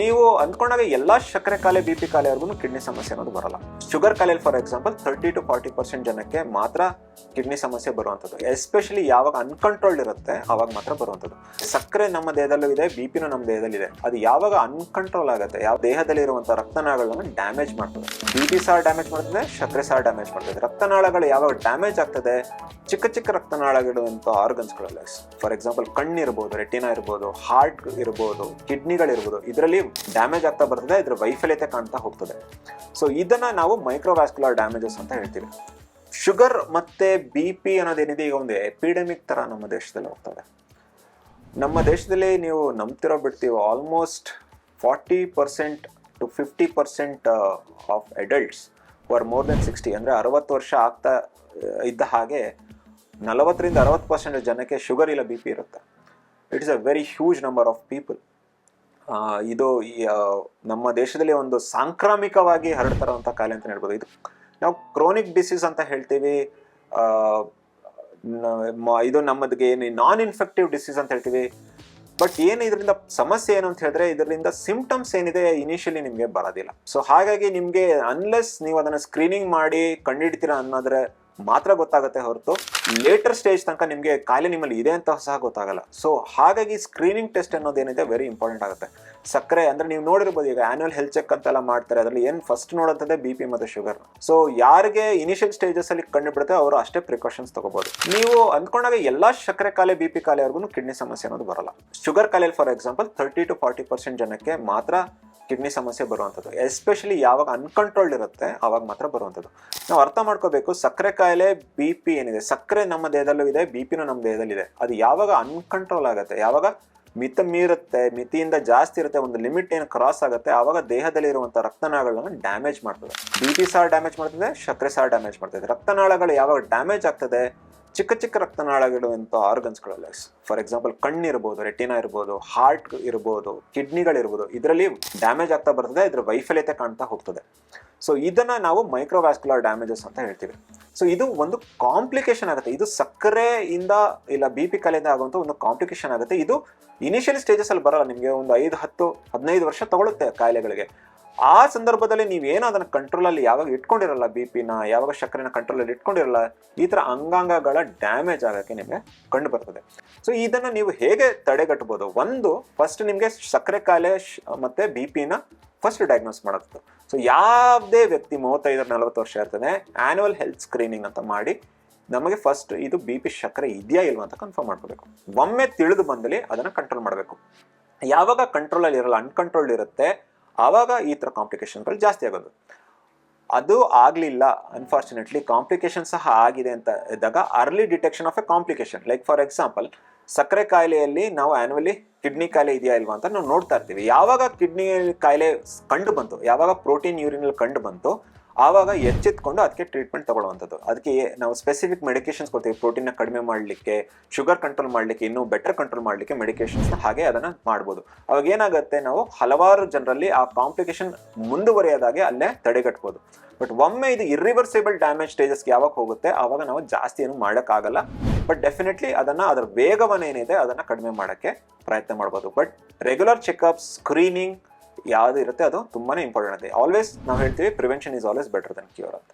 ನೀವು ಅಂದ್ಕೊಂಡಾಗ ಎಲ್ಲಾ ಸಕ್ಕರೆ ಕಾಲೆ ಬಿ ಪಿ ಕಾಲೆವರೆಗೂ ಕಿಡ್ನಿ ಸಮಸ್ಯೆ ಅನ್ನೋದು ಬರಲ್ಲ. Sugar ಕಾಲೆಯಲ್ಲಿ for example thirty two forty percent ಜನಕ್ಕೆ ಮಾತ್ರ ಕಿಡ್ನಿ ಸಮಸ್ಯೆ ಬರುವಂಥದ್ದು. ಎಸ್ಪೆಷಲಿ ಯಾವಾಗ ಅನ್ಕಂಟ್ರೋಲ್ಡ್ ಇರುತ್ತೆ, ಅವಾಗ ಮಾತ್ರ ಬರುವಂಥದ್ದು. ಸಕ್ಕರೆ ನಮ್ಮ ದೇಹದಲ್ಲೂ ಇದೆ ಬಿ ಪಿನೂ ನಮ್ಮ ದೇಹದಲ್ಲಿದೆ ಅದು ಯಾವಾಗ ಅನ್ಕಂಟ್ರೋಲ್ ಆಗುತ್ತೆ, ಯಾವ ದೇಹದಲ್ಲಿ ಇರುವಂತಹ ರಕ್ತನಾಳಗಳನ್ನು ಡ್ಯಾಮೇಜ್ ಮಾಡ್ತದೆ. ಬಿ ಪಿ ಸಹ ಡ್ಯಾಮೇಜ್ ಮಾಡ್ತದೆ ಸಕ್ಕರೆ ಸಹ ಡ್ಯಾಮೇಜ್ ಮಾಡ್ತದೆ. ರಕ್ತನಾಳಗಳು ಯಾವಾಗ ಡ್ಯಾಮೇಜ್ ಆಗ್ತದೆ ಚಿಕ್ಕ ಚಿಕ್ಕ ರಕ್ತನಾಳಗಿಡುವಂಥ ಆರ್ಗನ್ಸ್ಗಳಲ್ಲಿ ಫಾರ್ ಎಕ್ಸಾಂಪಲ್ ಕಣ್ಣು ಇರ್ಬೋದು ರೆಟಿನಾ ಇರ್ಬೋದು ಹಾರ್ಟ್ ಇರ್ಬೋದು ಕಿಡ್ನಿಗಳಿರ್ಬೋದು ಇದರಲ್ಲಿ ಡ್ಯಾಮೇಜ್ ಆಗ್ತಾ ಬರ್ತದೆ, ಇದರ ವೈಫಲ್ಯತೆ ಕಾಣ್ತಾ ಹೋಗ್ತದೆ. ಸೊ ಇದನ್ನ ನಾವು ಮೈಕ್ರೋವ್ಯಾಸ್ಕ್ಯುಲರ್ ಡ್ಯಾಮೇಜಸ್ ಅಂತ ಹೇಳ್ತೀವಿ. ಶುಗರ್ ಮತ್ತೆ ಬಿ ಪಿ ಅನ್ನೋದೇನಿದೆ ಈಗ ಒಂದು ಎಪಿಡೆಮಿಕ್ ತರ ನಮ್ಮ ದೇಶದಲ್ಲಿ ಹೋಗ್ತದೆ. ನಮ್ಮ ದೇಶದಲ್ಲಿ ನೀವು ನಂಬ್ತಿರೋ ಬಿಡ್ತೀವಿ almost forty percent to fifty percent of adults for more than sixty ಅಂದರೆ ಅರವತ್ತು ವರ್ಷ ಆಗ್ತಾ, ಇದ್ದ ಹಾಗೆ ನಲವತ್ತರಿಂದ ಅರವತ್ತು ಪರ್ಸೆಂಟ್ ಜನಕ್ಕೆ ಶುಗರ್ ಇಲ್ಲ ಬಿ ಪಿ ಇರುತ್ತೆ. It's a very huge number of people ಇದು ಈ, ನಮ್ಮ ದೇಶದಲ್ಲಿ ಒಂದು ಸಾಂಕ್ರಾಮಿಕವಾಗಿ ಹರಡ್ತಾರಂಥ ಕಾಯಿಲೆ ಅಂತ ಹೇಳ್ಬೋದು. ಇದು ನಾವು ಕ್ರೋನಿಕ್ ಡಿಸೀಸ್ ಅಂತ ಹೇಳ್ತೀವಿ. ಇದು ನಮ್ಮದಿಗೆ ಏನು ನಾನ್ ಇನ್ಫೆಕ್ಟಿವ್ ಡಿಸೀಸ್ ಅಂತ ಹೇಳ್ತೀವಿ. ಬಟ್ ಏನು ಇದರಿಂದ ಸಮಸ್ಯೆ ಏನು ಅಂತ ಹೇಳಿದ್ರೆ ಇದರಿಂದ ಸಿಂಪ್ಟಮ್ಸ್ ಏನಿದೆ ಇನಿಷಿಯಲಿ ನಿಮಗೆ ಬರೋದಿಲ್ಲ. ಸೊ ಹಾಗಾಗಿ ನಿಮಗೆ ಅನ್ಲೆಸ್ ನೀವು ಅದನ್ನು ಸ್ಕ್ರೀನಿಂಗ್ ಮಾಡಿ ಕಂಡುಹಿಡ್ತೀರಾ ಅನ್ನೋದ್ರೆ ಮಾತ್ರ ಗೊತ್ತಾಗುತ್ತೆ ಹೊರತು ಲೇಟರ್ ಸ್ಟೇಜ್ ತನಕ ನಿಮಗೆ ಕಾಯಿಲೆ ನಿಮ್ಮಲ್ಲಿ ಇದೆ ಅಂತ ಸಹ ಗೊತ್ತಾಗಲ್ಲ. ಸೊ ಹಾಗಾಗಿ ಸ್ಕ್ರೀನಿಂಗ್ ಟೆಸ್ಟ್ ಅನ್ನೋದೇನಿದೆ ವೆರಿ ಇಂಪಾರ್ಟೆಂಟ್ ಆಗುತ್ತೆ. ಸಕ್ಕರೆ ಅಂದ್ರೆ ನೀವು ನೋಡಿರ್ಬೋದು ಈಗ ಆ್ಯನುವಲ್ ಹೆಲ್ತ್ ಚೆಕ್ ಅಂತೆಲ್ಲ ಮಾಡ್ತಾರೆ, ಅದರಲ್ಲಿ ಏನು ಫಸ್ಟ್ ನೋಡೋಂಥದ್ದೇ ಬಿ ಪಿ ಮತ್ತು ಶುಗರ್ ಸೊ ಯಾರಿಗೆ ಇನಿಷಿಯಲ್ ಸ್ಟೇಜಸ್ಸಲ್ಲಿ ಕಂಡುಬಿಡುತ್ತೆ ಅವರು ಅಷ್ಟೇ ಪ್ರಿಕಾಷನ್ಸ್ ತಗೋಬಹುದು ನೀವು ಅಂದ್ಕೊಂಡಾಗ ಎಲ್ಲಾ ಸಕ್ಕರೆ ಕಾಲೆ ಬಿ ಪಿ ಕಾಲೆವರೆಗೂ ಕಿಡ್ನಿ ಸಮಸ್ಯೆ ಅನ್ನೋದು ಬರಲ್ಲ. Sugar ಕಾಲೆಯಲ್ಲಿ for example thirty two forty percent ಜನಕ್ಕೆ ಮಾತ್ರ ಕಿಡ್ನಿ ಸಮಸ್ಯೆ ಬರುವಂಥದ್ದು. ಎಸ್ಪೆಷಲಿ ಯಾವಾಗ ಅನ್ಕಂಟ್ರೋಲ್ಡ್ ಇರುತ್ತೆ ಆವಾಗ ಮಾತ್ರ ಬರುವಂಥದ್ದು. ನಾವು ಅರ್ಥ ಮಾಡ್ಕೋಬೇಕು, ಸಕ್ಕರೆ ಕಾಯಿಲೆ ಬಿ ಪಿ ಏನಿದೆ? ಸಕ್ಕರೆ ನಮ್ಮ ದೇಹದಲ್ಲೂ ಇದೆ ಬಿ ಪಿನೂ ನಮ್ಮ ದೇಹದಲ್ಲಿದೆ ಅದು ಯಾವಾಗ ಅನ್ಕಂಟ್ರೋಲ್ ಆಗುತ್ತೆ? ಯಾವಾಗ ಮಿತ ಮೀರುತ್ತೆ ಮಿತಿಯಿಂದ ಜಾಸ್ತಿ ಇರುತ್ತೆ, ಒಂದು ಲಿಮಿಟ್ ಏನು ಕ್ರಾಸ್ ಆಗುತ್ತೆ ಆವಾಗ ದೇಹದಲ್ಲಿ ಇರುವಂಥ ರಕ್ತನಾಳಗಳನ್ನು ಡ್ಯಾಮೇಜ್ ಮಾಡ್ತದೆ. ಬಿ ಪಿ ಸಹ ಡ್ಯಾಮೇಜ್ ಮಾಡ್ತದೆ, ಸಕ್ಕರೆ ಸಹ ಡ್ಯಾಮೇಜ್ ಮಾಡ್ತದೆ. ರಕ್ತನಾಳಗಳು ಯಾವಾಗ ಡ್ಯಾಮೇಜ್ ಆಗ್ತದೆ? ಚಿಕ್ಕ ಚಿಕ್ಕ ರಕ್ತನಾಳಗಳು ಆರ್ಗನ್ಸ್ಗಳಲ್ಲಿ ಫಾರ್ ಎಕ್ಸಾಂಪಲ್ ಕಣ್ಣು ಇರ್ಬೋದು ರೆಟಿನಾ ಇರ್ಬೋದು ಹಾರ್ಟ್ ಇರ್ಬೋದು ಕಿಡ್ನಿಗಳಿರ್ಬೋದು ಇದರಲ್ಲಿ ಡ್ಯಾಮೇಜ್ ಆಗ್ತಾ ಬರ್ತದೆ, ಇದರ ವೈಫಲ್ಯತೆ ಕಾಣ್ತಾ ಹೋಗ್ತದೆ. ಸೊ ಇದನ್ನು ನಾವು ಮೈಕ್ರೋವ್ಯಾಸ್ಕ್ಯುಲರ್ ಡ್ಯಾಮೇಜಸ್ ಅಂತ ಹೇಳ್ತೀವಿ. ಸೊ ಇದು ಒಂದು ಕಾಂಪ್ಲಿಕೇಶನ್ ಆಗುತ್ತೆ. ಇದು ಸಕ್ಕರೆಯಿಂದ ಇಲ್ಲ ಬಿ ಪಿ ಕಲೆಯಿಂದ ಆಗುವಂಥ ಒಂದು ಕಾಂಪ್ಲಿಕೇಶನ್ ಆಗುತ್ತೆ. ಇದು ಇನಿಷಿಯಲ್ ಸ್ಟೇಜಸ್ ಅಲ್ಲಿ ಬರಲ್ಲ. ನಿಮಗೆ ಒಂದು ಐದು, ಹತ್ತು, ಹದಿನೈದು ವರ್ಷ ತಗೊಳುತ್ತೆ ಕಾಯಿಲೆಗಳಿಗೆ. ಆ ಸಂದರ್ಭದಲ್ಲಿ ನೀವೇನೋ ಅದನ್ನು ಕಂಟ್ರೋಲಲ್ಲಿ ಯಾವಾಗ ಇಟ್ಕೊಂಡಿರಲ್ಲ ಬಿ ಪಿನ ಯಾವಾಗ ಸಕ್ಕರೆನ ಕಂಟ್ರೋಲಲ್ಲಿ ಇಟ್ಕೊಂಡಿರಲ್ಲ, ಈ ಥರ ಅಂಗಾಂಗಗಳ ಡ್ಯಾಮೇಜ್ ಆಗೋಕ್ಕೆ ನಿಮಗೆ ಕಂಡು ಬರ್ತದೆ. ಸೊ ಇದನ್ನು ನೀವು ಹೇಗೆ ತಡೆಗಟ್ಟಬಹುದು ಒಂದು ಫಸ್ಟ್ ನಿಮಗೆ ಸಕ್ಕರೆ ಕಾಯಿಲೆ ಮತ್ತೆ ಬಿ ಪಿನ ಫಸ್ಟ್ ಡಯಾಗ್ನೋಸ್ ಮಾಡೋದು ಸೊ ಯಾವುದೇ ವ್ಯಕ್ತಿ ಮೂವತ್ತೈದರ ನಲವತ್ತು ವರ್ಷ ಇರ್ತದೆ ಆ್ಯನುವಲ್ ಹೆಲ್ತ್ ಸ್ಕ್ರೀನಿಂಗ್ ಅಂತ ಮಾಡಿ ನಮಗೆ ಫಸ್ಟ್ ಇದು ಬಿ ಪಿ ಸಕ್ಕರೆ ಇದೆಯಾ ಇಲ್ವಾ ಅಂತ ಕನ್ಫರ್ಮ್ ಮಾಡ್ಕೋಬೇಕು. ಒಮ್ಮೆ ತಿಳಿದು ಬಂದಲ್ಲಿ ಅದನ್ನು ಕಂಟ್ರೋಲ್ ಮಾಡಬೇಕು. ಯಾವಾಗ ಕಂಟ್ರೋಲಲ್ಲಿ ಇರಲ್ಲ ಅನ್ಕಂಟ್ರೋಲ್ಡ್ ಇರುತ್ತೆ ಆವಾಗ ಈ ಥರ ಕಾಂಪ್ಲಿಕೇಶನ್ಗಳು ಜಾಸ್ತಿ ಆಗೋದು. ಅದು ಆಗಲಿಲ್ಲ. ಅನ್ಫಾರ್ಚುನೇಟ್ಲಿ ಕಾಂಪ್ಲಿಕೇಶನ್ ಸಹ ಆಗಿದೆ ಅಂತ ಇದ್ದಾಗ early detection of a complication like for example ಸಕ್ಕರೆ ಕಾಯಿಲೆಯಲ್ಲಿ ನಾವು ಆನ್ಯುವಲಿ ಕಿಡ್ನಿ ಕಾಯಿಲೆ ಇದೆಯಾ ಇಲ್ವಾ ಅಂತ ನಾವು ನೋಡ್ತಾ ಇರ್ತೀವಿ. ಯಾವಾಗ ಕಿಡ್ನಿ ಕಾಯಿಲೆ ಕಂಡು ಬಂತು, ಯಾವಾಗ ಪ್ರೋಟೀನ್ ಯೂರಿನಲ್ಲಿ ಕಂಡು ಬಂತು ಆವಾಗ ಎಚ್ಚೆತ್ಕೊಂಡು ಅದಕ್ಕೆ ಟ್ರೀಟ್ಮೆಂಟ್ ತಗೊಳ್ಳುವಂಥದ್ದು. ಅದಕ್ಕೆ ನಾವು ಸ್ಪೆಸಿಫಿಕ್ ಮೆಡಿಕೇಶನ್ಸ್ ಕೊಡ್ತೀವಿ. ಪ್ರೋಟೀನ್ನ ಕಡಿಮೆ ಮಾಡಲಿಕ್ಕೆ ಶುಗರ್ ಕಂಟ್ರೋಲ್ ಮಾಡಲಿಕ್ಕೆ, ಇನ್ನೂ ಬೆಟರ್ ಕಂಟ್ರೋಲ್ ಮಾಡಲಿಕ್ಕೆ ಮೆಡಿಕೇಶನ್ಸ್ನ ಹಾಗೆ ಅದನ್ನು ಮಾಡ್ಬೋದು. ಅವಾಗ ಏನಾಗುತ್ತೆ ನಾವು ಹಲವಾರು ಜನರಲ್ಲಿ ಆ ಕಾಂಪ್ಲಿಕೇಶನ್ ಮುಂದುವರಿಯೋದಾಗೆ ಅಲ್ಲೇ ತಡೆಗಟ್ಬೋದು. ಬಟ್ ಒಮ್ಮೆ ಇದು ಇರ್ರಿವರ್ಸಿಬಲ್ ಡ್ಯಾಮೇಜ್ ಸ್ಟೇಜಸ್ಗೆ ಯಾವಾಗ ಹೋಗುತ್ತೆ, ಆವಾಗ ನಾವು ಜಾಸ್ತಿ ಏನು ಮಾಡೋಕ್ಕಾಗಲ್ಲ. ಬಟ್ ಡೆಫಿನೆಟ್ಲಿ ಅದನ್ನು ಅದರ ವೇಗವನ್ನೇನಿದೆ ಅದನ್ನು ಕಡಿಮೆ ಮಾಡೋಕ್ಕೆ ಪ್ರಯತ್ನ ಮಾಡ್ಬೋದು. ಬಟ್ ರೆಗ್ಯುಲರ್ ಚೆಕಪ್ ಸ್ಕ್ರೀನಿಂಗ್ ಯಾವುದು ಇರುತ್ತೆ ಅದು ತುಂಬಾನೇ ಇಂಪಾರ್ಟೆಂಟ್ ಆಲ್ವೇಸ್ ನಾವು ಹೇಳ್ತೀವಿ prevention is always better than cure ಅಂತ.